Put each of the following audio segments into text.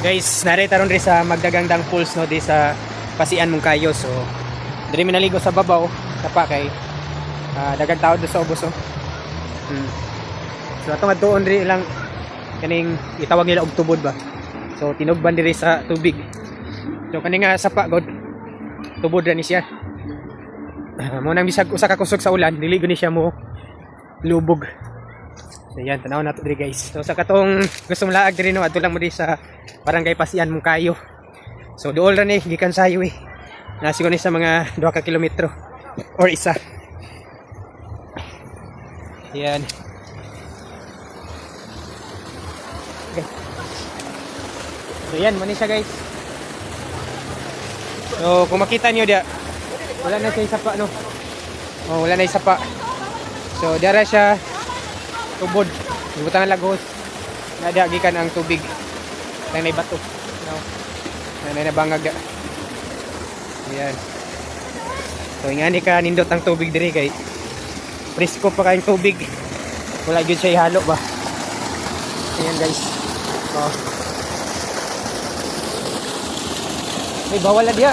Guys, narita ron rin sa magdagandang pools no di sa pasian mong kayo. So, diri mi naligo sa babaw, tapa kay ah, dagang tao doon sa ubos oh. Hmm. So atong adtuon diri lang kaning itawag nila og tubod ba. So tinugban diri sa tubig. So kani nga sapa god tubod ra ni siya. Mo nang bisag usa ka kusog sa ulan, dili gani siya mo lubog. So yan, tanaw na to diri guys. So sa katong gusto mo laag diri no, adto lang mo diri sa barangay Pasian mong kayo. So duol ra ni gikan sa highway. Nasi ko ni sa mga 2 ka kilometro or isa. Yan. Okay. So yan, mani siya guys. So kung makita niyo dia, wala na siya sapa no. Oh, wala na sapa. So diara siya tubod. Ibutan ang lagos. Nada gikan ang tubig. Nang may bato. No. Nang na bangag da. Ayan. So ingani ka nindot ang tubig diri kay presko pa kayong tubig. Wala gyud siya ihalo ba. Ayan guys. Oh. May bawal na diya.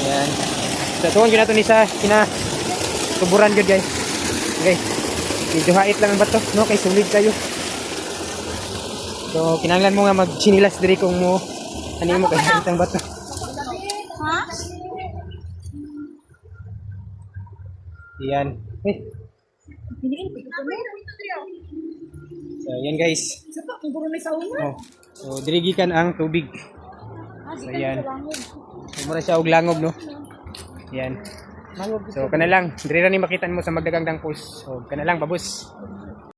Ayan. So tuwan gyud nato ni sa kina tuburan gyud guys. Okay. Medyo hait lang ang bato, no? Kay sulid kayo. So, kinanglan mo nga mag-chinilas diri kung mo ano mo kay hait ang bato. Ha? Yan. Ito. so, yan guys. Oh. So, dirigikan ang tubig. Ah, So, yan. mura siya og langob, no? Yan. So, kana lang. Diri ra ni makita mo sa magdagandang pools. So, kana lang, babus.